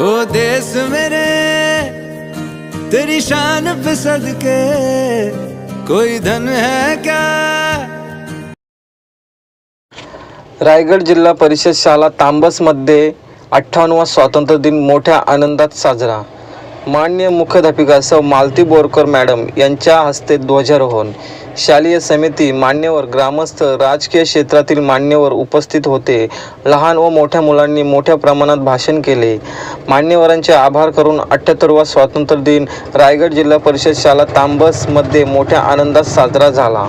देश मेरे तेरी शान पे सदके कोई धन है क्या? रायगड जिल्हा परिषद शाळा तांबसमध्ये अठ्ठावन्नवा स्वातंत्र्य दिन मोठ्या आनंदात साजरा. मान्य मुख्याध्यापिका सौ मालती बोरकर मॅडम यांच्या हस्ते ध्वजारोहण. शालेय समिती मान्यवर ग्रामस्थ राजकीय क्षेत्रातील मान्यवर उपस्थित होते. लहान व मोठ्या मुलांनी मोठ्या प्रमाणात भाषण केले. मान्यवरांचे आभार करून अठ्ठ्याहत्तरवा स्वातंत्र्य दिन रायगड जिल्हा परिषद शाला तांबसमध्ये मोठ्या आनंदात साजरा झाला.